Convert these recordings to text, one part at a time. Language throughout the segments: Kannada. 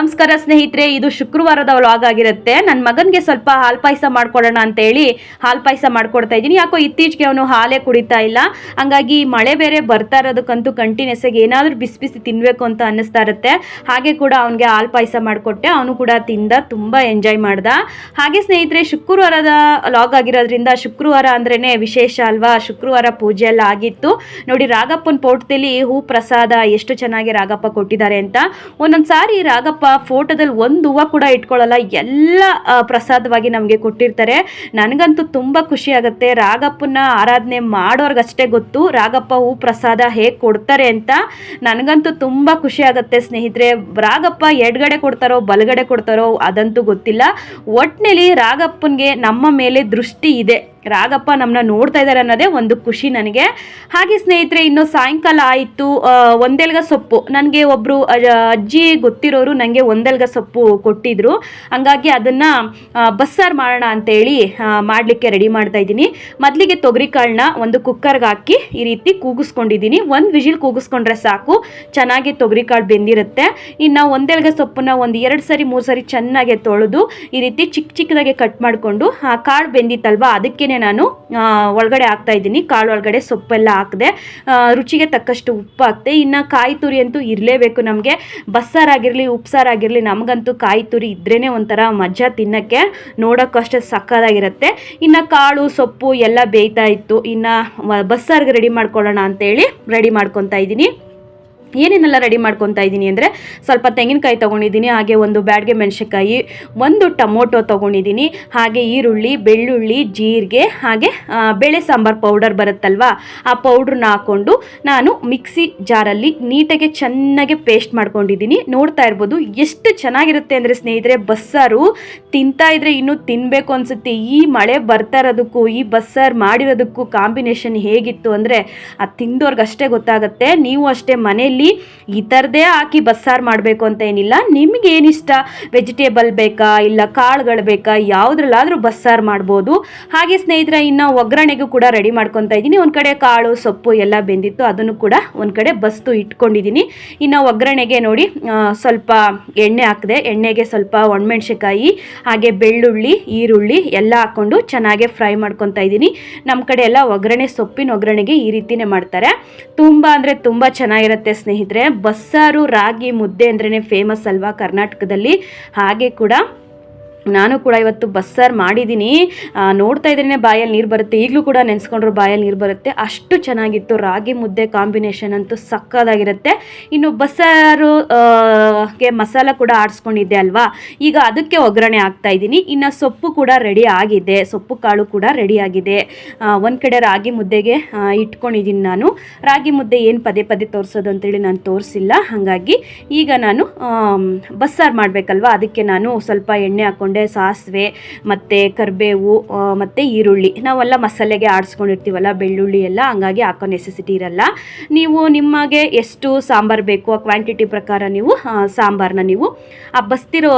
ನಮಸ್ಕಾರ ಸ್ನೇಹಿತರೆ, ಇದು ಶುಕ್ರವಾರದ ವ್ಲಾಗ್ ಆಗಿರುತ್ತೆ. ನನ್ನ ಮಗನಿಗೆ ಸ್ವಲ್ಪ ಹಾಲು ಪಾಯಸ ಮಾಡ್ಕೊಡೋಣ ಅಂತೇಳಿ ಹಾಲು ಪಾಯಸ ಮಾಡ್ಕೊಡ್ತಾ ಇದ್ದೀನಿ. ಯಾಕೋ ಇತ್ತೀಚೆಗೆ ಅವನು ಹಾಲೇ ಕುಡಿತಾ ಇಲ್ಲ. ಹಂಗಾಗಿ ಮಳೆ ಬೇರೆ ಬರ್ತಾ ಇರೋದಕ್ಕಂತೂ ಕಂಟಿನ್ಯೂಸ್ ಆಗಿ ಏನಾದರೂ ಬಿಸಿ ಬಿಸಿ ತಿನ್ನಬೇಕು ಅಂತ ಅನ್ನಿಸ್ತಾ ಇರುತ್ತೆ. ಹಾಗೆ ಕೂಡ ಅವನಿಗೆ ಹಾಲು ಪಾಯಸ ಮಾಡಿಕೊಟ್ಟೆ. ಅವನು ಕೂಡ ತಿಂದ, ತುಂಬ ಎಂಜಾಯ್ ಮಾಡ್ದ. ಹಾಗೆ ಸ್ನೇಹಿತರೆ, ಶುಕ್ರವಾರದ ಲಾಗ್ ಆಗಿರೋದ್ರಿಂದ ಶುಕ್ರವಾರ ಅಂದ್ರೇ ವಿಶೇಷ ಅಲ್ವಾ? ಶುಕ್ರವಾರ ಪೂಜೆ ಎಲ್ಲ ಆಗಿತ್ತು. ನೋಡಿ, ರಾಗಪ್ಪನ ಪೋಟದಲ್ಲಿ ಹೂ ಪ್ರಸಾದ ಎಷ್ಟು ಚೆನ್ನಾಗಿ ರಾಗಪ್ಪ ಕೊಟ್ಟಿದ್ದಾರೆ ಅಂತ. ಒಂದೊಂದು ಸಾರಿ ರಾಗಪ್ಪ ಫೋಟೋದಲ್ಲಿ ಒಂದು ಹೂವು ಕೂಡ ಇಟ್ಕೊಳ್ಳಲ್ಲ ಎಲ್ಲ ಪ್ರಸಾದವಾಗಿ ನಮಗೆ ಕೊಟ್ಟಿರ್ತಾರೆ. ನನಗಂತೂ ತುಂಬ ಖುಷಿ ಆಗುತ್ತೆ. ರಾಗಪ್ಪನ ಆರಾಧನೆ ಮಾಡೋರ್ಗಷ್ಟೇ ಗೊತ್ತು, ರಾಗಪ್ಪ ಹೂ ಪ್ರಸಾದ ಹೇಗೆ ಕೊಡ್ತಾರೆ ಅಂತ. ನನಗಂತೂ ತುಂಬ ಖುಷಿ ಆಗುತ್ತೆ ಸ್ನೇಹಿತರೆ. ರಾಗಪ್ಪ ಎಡಗಡೆ ಕೊಡ್ತಾರೋ, ಬಲಗಡೆ ಕೊಡ್ತಾರೋ, ಅದಂತೂ ಗೊತ್ತಿಲ್ಲ. ಒಟ್ಟಿನಲ್ಲಿ ರಾಗಪ್ಪನಿಗೆ ನಮ್ಮ ಮೇಲೆ ದೃಷ್ಟಿ ಇದೆ. ರಾಗಪ್ಪ ನಮ್ಮನ್ನ ನೋಡ್ತಾ ಇದ್ದಾರೆ ಅನ್ನೋದೇ ಒಂದು ಖುಷಿ ನನಗೆ. ಹಾಗೆ ಸ್ನೇಹಿತರೆ, ಇನ್ನು ಸಾಯಂಕಾಲ ಆಯಿತು ಒಂದೆಲ್ಗ ಸೊಪ್ಪು. ನನಗೆ ಒಬ್ಬರು ಅಜ್ಜಿ ಗೊತ್ತಿರೋರು ನನಗೆ ಒಂದೆಲ್ಗ ಸೊಪ್ಪು ಕೊಟ್ಟಿದ್ರು. ಹಂಗಾಗಿ ಅದನ್ನು ಬಸ್ಸಾರು ಮಾಡೋಣ ಅಂತೇಳಿ ಮಾಡಲಿಕ್ಕೆ ರೆಡಿ ಮಾಡ್ತಾ ಇದ್ದೀನಿ. ಮೊದಲಿಗೆ ತೊಗರಿ ಕಾಳನ್ನ ಒಂದು ಕುಕ್ಕರ್ಗೆ ಹಾಕಿ ಈ ರೀತಿ ಕೂಗಿಸ್ಕೊಂಡಿದ್ದೀನಿ. ಒಂದು ವಿಜಿಲ್ ಕೂಗಿಸ್ಕೊಂಡ್ರೆ ಸಾಕು, ಚೆನ್ನಾಗಿ ತೊಗರಿ ಕಾಳು ಬೆಂದಿರುತ್ತೆ. ಇನ್ನು ಒಂದೆಲ್ಗ ಸೊಪ್ಪನ್ನ ಒಂದು ಎರಡು ಸರಿ, ಮೂರು ಸರಿ ಚೆನ್ನಾಗಿ ತೊಳೆದು ಈ ರೀತಿ ಚಿಕ್ಕ ಚಿಕ್ಕದಾಗಿ ಕಟ್ ಮಾಡಿಕೊಂಡು, ಆ, ಕಾಳು ಬೆಂದಿತ್ತಲ್ವ, ಅದಕ್ಕೇ ನಾನು ಒಳಗಡೆ ಹಾಕ್ತಾ ಇದ್ದೀನಿ. ಕಾಳು ಒಳಗಡೆ ಸೊಪ್ಪೆಲ್ಲ ಹಾಕಿದೆ. ರುಚಿಗೆ ತಕ್ಕಷ್ಟು ಉಪ್ಪು ಹಾಕ್ತೆ ಇನ್ನು ಕಾಯಿ ತುರಿ ಅಂತೂ ಇರಲೇಬೇಕು ನಮಗೆ. ಬಸ್ಸಾರಾಗಿರಲಿ, ಉಪ್ಸಾರಾಗಿರಲಿ, ನಮಗಂತೂ ಕಾಯಿ ತುರಿ ಇದ್ರೇ ಒಂಥರ ಮಜಾ ತಿನ್ನೋಕ್ಕೆ ನೋಡೋಕ್ಕೂ ಅಷ್ಟೇ ಸಕ್ಕದಾಗಿರುತ್ತೆ ಇನ್ನು ಕಾಳು, ಸೊಪ್ಪು ಎಲ್ಲ ಬೇಯ್ತಾ ಇತ್ತು. ಇನ್ನು ಬಸ್ಸಾರಿಗೆ ರೆಡಿ ಮಾಡ್ಕೊಳ್ಳೋಣ ಅಂತೇಳಿ ರೆಡಿ ಮಾಡ್ಕೊತಾ ಇದ್ದೀನಿ. ಏನೇನೆಲ್ಲ ರೆಡಿ ಮಾಡ್ಕೊತಾ ಇದ್ದೀನಿ ಅಂದರೆ ಸ್ವಲ್ಪ ತೆಂಗಿನಕಾಯಿ ತೊಗೊಂಡಿದ್ದೀನಿ, ಹಾಗೆ ಒಂದು ಬ್ಯಾಡ್ಗೆ ಮೆಣಸಿನ್ಕಾಯಿ, ಒಂದು ಟೊಮೊಟೊ ತೊಗೊಂಡಿದ್ದೀನಿ, ಹಾಗೆ ಈರುಳ್ಳಿ, ಬೆಳ್ಳುಳ್ಳಿ, ಜೀರಿಗೆ, ಹಾಗೆ ಬೇಳೆ ಸಾಂಬಾರು ಪೌಡರ್ ಬರುತ್ತಲ್ವಾ, ಆ ಪೌಡ್ರನ್ನ ಹಾಕ್ಕೊಂಡು ನಾನು ಮಿಕ್ಸಿ ಜಾರಲ್ಲಿ ನೀಟಾಗಿ ಚೆನ್ನಾಗಿ ಪೇಸ್ಟ್ ಮಾಡ್ಕೊಂಡಿದ್ದೀನಿ. ನೋಡ್ತಾ ಇರ್ಬೋದು ಎಷ್ಟು ಚೆನ್ನಾಗಿರುತ್ತೆ ಅಂದರೆ ಸ್ನೇಹಿತರೆ, ಬಸ್ಸಾರು ತಿಂತಾ ಇದ್ರೆ ಇನ್ನೂ ತಿನ್ನಬೇಕು ಅನಿಸುತ್ತೆ. ಈ ಮಳೆ ಬರ್ತಾ ಇರೋದಕ್ಕೂ, ಈ ಬಸ್ಸಾರು ಮಾಡಿರೋದಕ್ಕೂ ಕಾಂಬಿನೇಷನ್ ಹೇಗಿತ್ತು ಅಂದರೆ, ಅದು ತಿಂದವ್ರಿಗೆ ಅಷ್ಟೇ ಗೊತ್ತಾಗುತ್ತೆ. ನೀವು ಅಷ್ಟೇ ಮನೆಯಲ್ಲಿ ಈ ಥರದೇ ಹಾಕಿ ಬಸ್ಸಾರು ಮಾಡಬೇಕು ಅಂತ ಏನಿಲ್ಲ. ನಿಮ್ಗೆ ಏನಿಷ್ಟ? ವೆಜಿಟೇಬಲ್ ಬೇಕಾ? ಇಲ್ಲ ಕಾಳುಗಳು ಬೇಕಾ? ಯಾವುದ್ರಲ್ಲಾದರೂ ಬಸ್ಸಾರು ಮಾಡ್ಬೋದು. ಹಾಗೆ ಸ್ನೇಹಿತರೆ, ಇನ್ನು ಒಗ್ಗರಣೆಗೂ ಕೂಡ ರೆಡಿ ಮಾಡ್ಕೊತಾ ಇದ್ದೀನಿ. ಒಂದು ಕಡೆ ಕಾಳು, ಸೊಪ್ಪು ಎಲ್ಲ ಬೆಂದಿತ್ತು. ಅದನ್ನು ಕೂಡ ಒಂದು ಕಡೆ ಬಸ್ತು ಇಟ್ಕೊಂಡಿದ್ದೀನಿ. ಇನ್ನು ಒಗ್ಗರಣೆಗೆ ನೋಡಿ ಸ್ವಲ್ಪ ಎಣ್ಣೆ ಹಾಕಿದೆ. ಎಣ್ಣೆಗೆ ಸ್ವಲ್ಪ ಒಣಮೆಣ್ಸಿಕಾಯಿ ಹಾಗೆ ಬೆಳ್ಳುಳ್ಳಿ, ಈರುಳ್ಳಿ ಎಲ್ಲ ಹಾಕ್ಕೊಂಡು ಚೆನ್ನಾಗೆ ಫ್ರೈ ಮಾಡ್ಕೊತಾ ಇದ್ದೀನಿ. ನಮ್ಮ ಕಡೆ ಎಲ್ಲ ಒಗ್ಗರಣೆ ಸೊಪ್ಪಿನ ಒಗ್ಗರಣೆಗೆ ಈ ರೀತಿನೇ ಮಾಡ್ತಾರೆ. ತುಂಬ ಅಂದರೆ ತುಂಬ ಚೆನ್ನಾಗಿರುತ್ತೆ ಸ್ನೇಹಿತರೆ. ಬಸ್ಸಾರು ರಾಗಿ ಮುದ್ದೆ ಅಂದ್ರೇ ಫೇಮಸ್ ಅಲ್ವಾ ಕರ್ನಾಟಕದಲ್ಲಿ? ಹಾಗೆ ಕೂಡ ನಾನು ಕೂಡ ಇವತ್ತು ಬಸ್ಸಾರು ಮಾಡಿದ್ದೀನಿ. ನೋಡ್ತಾ ಇದ್ರೇ ಬಾಯಲ್ಲಿ ನೀರು ಬರುತ್ತೆ. ಈಗಲೂ ಕೂಡ ನೆನೆಸ್ಕೊಂಡ್ರು ಬಾಯಲ್ಲಿ ನೀರು ಬರುತ್ತೆ. ಅಷ್ಟು ಚೆನ್ನಾಗಿತ್ತು. ರಾಗಿ ಮುದ್ದೆ ಕಾಂಬಿನೇಷನ್ ಅಂತೂ ಸಕ್ಕದಾಗಿರುತ್ತೆ. ಇನ್ನು ಬಸ್ಸಾರು ಗೆ ಮಸಾಲ ಕೂಡ ಆಡಿಸ್ಕೊಂಡಿದ್ದೆ ಅಲ್ವಾ? ಈಗ ಅದಕ್ಕೆ ಒಗ್ಗರಣೆ ಹಾಕ್ತಾ ಇದ್ದೀನಿ. ಇನ್ನು ಸೊಪ್ಪು ಕೂಡ ರೆಡಿ ಆಗಿದೆ. ಸೊಪ್ಪು ಕಾಳು ಕೂಡ ರೆಡಿ ಆಗಿದೆ. ಒಂದು ಕಡೆ ರಾಗಿ ಮುದ್ದೆಗೆ ಇಟ್ಕೊಂಡಿದ್ದೀನಿ ನಾನು. ರಾಗಿ ಮುದ್ದೆ ಏನು ಪದೇ ಪದೇ ತೋರಿಸೋದು ಅಂತೇಳಿ ನಾನು ತೋರಿಸಿಲ್ಲ. ಹಾಗಾಗಿ ಈಗ ನಾನು ಬಸ್ಸಾರು ಮಾಡಬೇಕಲ್ವಾ? ಅದಕ್ಕೆ ನಾನು ಸ್ವಲ್ಪ ಎಣ್ಣೆ ಹಾಕ್ಕೊಂಡೆ ಸಾಸಿವೆ, ಮತ್ತು ಕರಿಬೇವು ಮತ್ತು ಈರುಳ್ಳಿ. ನಾವೆಲ್ಲ ಮಸಾಲೆಗೆ ಆಡಿಸ್ಕೊಂಡಿರ್ತೀವಲ್ಲ, ಬೆಳ್ಳುಳ್ಳಿ ಎಲ್ಲ, ಹಂಗಾಗಿ ಹಾಕೋ ನೆಸೆಸಿಟಿ ಇರಲ್ಲ. ನೀವು ನಿಮಗೆ ಎಷ್ಟು ಸಾಂಬಾರು ಬೇಕು, ಆ ಕ್ವಾಂಟಿಟಿ ಪ್ರಕಾರ ನೀವು ಸಾಂಬಾರನ್ನ ನೀವು, ಆ ಬಸ್ತಿರೋ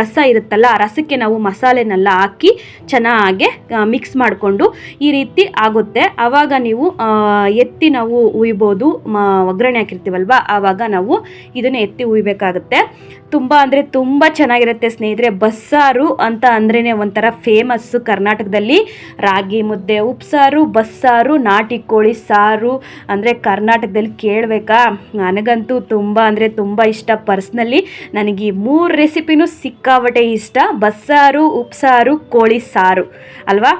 ರಸ ಇರುತ್ತಲ್ಲ, ಆ ರಸಕ್ಕೆ ನಾವು ಮಸಾಲೆನೆಲ್ಲ ಹಾಕಿ ಚೆನ್ನಾಗೆ ಮಿಕ್ಸ್ ಮಾಡಿಕೊಂಡು ಈ ರೀತಿ ಆಗುತ್ತೆ. ಆವಾಗ ನೀವು ಎತ್ತಿ ನಾವು ಉಯ್ಬೋದು ಒಗ್ಗರಣೆ ಹಾಕಿರ್ತೀವಲ್ವ, ಆವಾಗ ನಾವು ಇದನ್ನು ಎತ್ತಿ ಉಯ್ಬೇಕಾಗುತ್ತೆ. ತುಂಬ ಅಂದರೆ ತುಂಬ ಚೆನ್ನಾಗಿರುತ್ತೆ ಸ್ನೇಹಿತರೆ ಬಸ್ಸಾರು ಅಂತ ಅಂದ್ರೇ ಒಂಥರ ಫೇಮಸ್ಸು ಕರ್ನಾಟಕದಲ್ಲಿ. ರಾಗಿ ಮುದ್ದೆ, ಉಪ್ಸಾರು, ಬಸ್ಸಾರು ನಾಟಿ ಕೋಳಿ ಸಾರು ಅಂದರೆ ಕರ್ನಾಟಕದಲ್ಲಿ ಕೇಳಬೇಕಾ? ನನಗಂತೂ ತುಂಬ ಅಂದರೆ ತುಂಬ ಇಷ್ಟ ಪರ್ಸ್ನಲಿ ನನಗೆ ಈ ಮೂರು ರೆಸಿಪಿನೂ ಸಿಕ್ಕಾಬಟ್ಟೆ ಇಷ್ಟ. ಬಸ್ಸಾರು, ಉಪ್ಸಾರು, ಕೋಳಿ ಸಾರು. ಅಲ್ವಾ?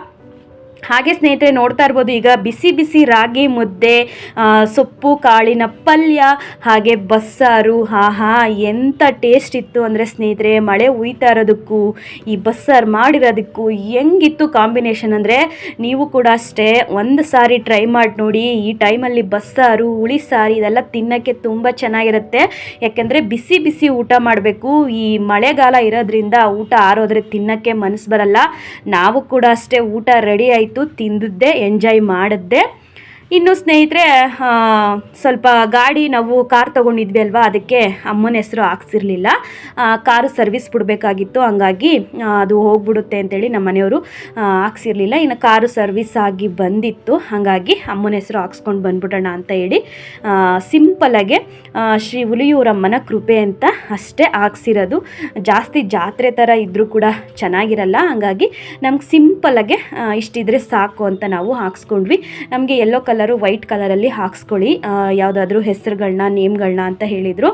ಹಾಗೆ ಸ್ನೇಹಿತರೆ ನೋಡ್ತಾ ಇರ್ಬೋದು, ಈಗ ಬಿಸಿ ಬಿಸಿ ರಾಗಿ ಮುದ್ದೆ ಸೊಪ್ಪು, ಕಾಳಿನ ಪಲ್ಯ, ಹಾಗೆ ಬಸ್ಸಾರು ಹಾ ಹಾ ಎಂಥ ಟೇಸ್ಟ್ ಇತ್ತು ಅಂದರೆ ಸ್ನೇಹಿತರೆ, ಮಳೆ ಉಯ್ತಾ ಇರೋದಕ್ಕೂ, ಈ ಬಸ್ಸಾರು ಮಾಡಿರೋದಕ್ಕೂ ಹೆಂಗಿತ್ತು ಕಾಂಬಿನೇಷನ್ ಅಂದರೆ, ನೀವು ಕೂಡ ಅಷ್ಟೇ ಒಂದು ಸಾರಿ ಟ್ರೈ ಮಾಡಿ ನೋಡಿ, ಈ ಟೈಮಲ್ಲಿ ಬಸ್ಸಾರು, ಹುಳಿ ಸಾರು ಇದೆಲ್ಲ ತಿನ್ನೋಕ್ಕೆ ತುಂಬ ಚೆನ್ನಾಗಿರುತ್ತೆ. ಯಾಕೆಂದರೆ ಬಿಸಿ ಬಿಸಿ ಊಟ ಮಾಡಬೇಕು, ಈ ಮಳೆಗಾಲ ಇರೋದ್ರಿಂದ ಊಟ ಆರೋದ್ರೆ ತಿನ್ನೋಕ್ಕೆ ಮನಸ್ಸು ಬರಲ್ಲ. ನಾವು ಕೂಡ ಅಷ್ಟೇ ಊಟ ರೆಡಿ ಆಯಿತು. ತಿಂದಿದ್ದೆ ಎಂಜಾಯ್ ಮಾಡಿದ್ದೆ. ಇನ್ನು ಸ್ನೇಹಿತರೆ ಸ್ವಲ್ಪ ಗಾಡಿ ನಾವು ಕಾರ್ ತೊಗೊಂಡಿದ್ವಿ ಅಲ್ವಾ? ಅದಕ್ಕೆ ಅಮ್ಮನ ಹೆಸರು ಹಾಕ್ಸಿರ್ಲಿಲ್ಲ. Car service ಬಿಡಬೇಕಾಗಿತ್ತು. ಹಂಗಾಗಿ ಅದು ಹೋಗ್ಬಿಡುತ್ತೆ ಅಂತೇಳಿ ನಮ್ಮ ಮನೆಯವರು ಹಾಕ್ಸಿರ್ಲಿಲ್ಲ. ಇನ್ನು ಕಾರು ಸರ್ವಿಸ್ ಆಗಿ ಬಂದಿತ್ತು. ಹಾಗಾಗಿ ಅಮ್ಮನ ಹೆಸರು ಹಾಕ್ಸ್ಕೊಂಡು ಬಂದ್ಬಿಡೋಣ ಅಂತ ಹೇಳಿ ಸಿಂಪಲಾಗೆ ಶ್ರೀ ಹುಲಿಯೂರಮ್ಮನ ಕೃಪೆ ಅಂತ ಅಷ್ಟೇ ಹಾಕ್ಸಿರೋದು. ಜಾಸ್ತಿ ಜಾತ್ರೆ ಥರ ಇದ್ದರೂ ಕೂಡ ಚೆನ್ನಾಗಿರಲ್ಲ. ಹಂಗಾಗಿ ನಮ್ಗೆ ಸಿಂಪಲಾಗೆ ಇಷ್ಟಿದ್ರೆ ಸಾಕು ಅಂತ ನಾವು ಹಾಕ್ಸ್ಕೊಂಡ್ವಿ. ನಮಗೆ ಎಲ್ಲೋ ಕಲರು ವೈಟ್ ಕಲರಲ್ಲಿ ಹಾಕ್ಸ್ಕೊಳ್ಳಿ. ಯಾವುದಾದ್ರೂ ಹೆಸರುಗಳನ್ನ ನೇಮ್ಗಳನ್ನ ಅಂತ ಹೇಳಿದರು.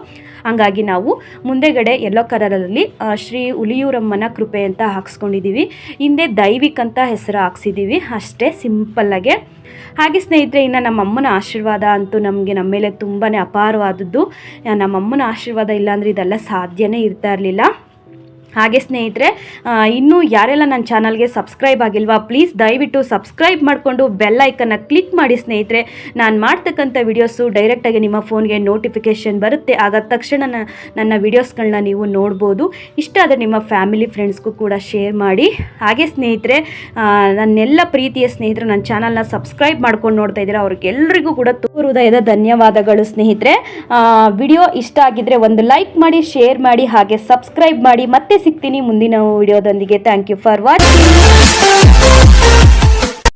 ಹಂಗಾಗಿ ನಾವು ಮುಂದೆಗಡೆ ಎಲ್ಲೋ ಕಲರಲ್ಲಿ ಶ್ರೀ ಹುಲಿಯೂರಮ್ಮನ ಕೃಪೆ ಅಂತ ಹಾಕ್ಸ್ಕೊಂಡಿದ್ದೀವಿ ಹಿಂದೆ ದೈವಿಕ್ ಅಂತ ಹೆಸರು ಹಾಕ್ಸಿದ್ದೀವಿ ಅಷ್ಟೇ ಸಿಂಪಲ್ಲಾಗೆ ಹಾಗೆ ಸ್ನೇಹಿತರೆ, ಇನ್ನು ನಮ್ಮಮ್ಮನ ಆಶೀರ್ವಾದ ಅಂತೂ ನಮಗೆ ನಮ್ಮ ಮೇಲೆ ತುಂಬಾ ಅಪಾರವಾದದ್ದು. ನಮ್ಮಮ್ಮನ ಆಶೀರ್ವಾದ ಇಲ್ಲಾಂದರೆ ಇದೆಲ್ಲ ಸಾಧ್ಯನೇ ಇರ್ತಾ ಇರಲಿಲ್ಲ. ಹಾಗೆ ಸ್ನೇಹಿತರೆ ಇನ್ನೂ ಯಾರೆಲ್ಲ ನನ್ನ ಚಾನಲ್ಗೆ ಸಬ್ಸ್ಕ್ರೈಬ್ ಆಗಿಲ್ವಾ, ಪ್ಲೀಸ್ ದಯವಿಟ್ಟು ಸಬ್ಸ್ಕ್ರೈಬ್ ಮಾಡಿಕೊಂಡು ಬೆಲ್ ಐಕನ್ನ ಕ್ಲಿಕ್ ಮಾಡಿ ಸ್ನೇಹಿತರೆ. ನಾನು ಮಾಡ್ತಕ್ಕಂಥ ವೀಡಿಯೋಸು ಡೈರೆಕ್ಟಾಗಿ ನಿಮ್ಮ ಫೋನ್ಗೆ ನೋಟಿಫಿಕೇಷನ್ ಬರುತ್ತೆ. ಆಗ ತಕ್ಷಣ ನನ್ನ ವೀಡಿಯೋಸ್ಗಳನ್ನ ನೀವು ನೋಡ್ಬೋದು. ಇಷ್ಟ ಆದರೆ ನಿಮ್ಮ ಫ್ಯಾಮಿಲಿ ಫ್ರೆಂಡ್ಸ್ಗೂ ಕೂಡ ಶೇರ್ ಮಾಡಿ. ಹಾಗೆ ಸ್ನೇಹಿತರೆ ನನ್ನೆಲ್ಲ ಪ್ರೀತಿಯ ಸ್ನೇಹಿತರು ನನ್ನ ಚಾನಲ್ನ ಸಬ್ಸ್ಕ್ರೈಬ್ ಮಾಡ್ಕೊಂಡು ನೋಡ್ತಾ ಇದ್ದೀರಾ ಅವ್ರಿಗೆಲ್ಲರಿಗೂ ಕೂಡ ತುಂಬ ಹೃದಯದ ಧನ್ಯವಾದಗಳು ಸ್ನೇಹಿತರೆ. ವಿಡಿಯೋ ಇಷ್ಟ ಆಗಿದ್ರೆ ಒಂದು ಲೈಕ್ ಮಾಡಿ, ಶೇರ್ ಮಾಡಿ, ಹಾಗೆ ಸಬ್ಸ್ಕ್ರೈಬ್ ಮಾಡಿ. ಮತ್ತೆ ಸಿಗ್ತೀನಿ ಮುಂದಿನ ವಿಡಿಯೋದೊಂದಿಗೆ. Thank you for watching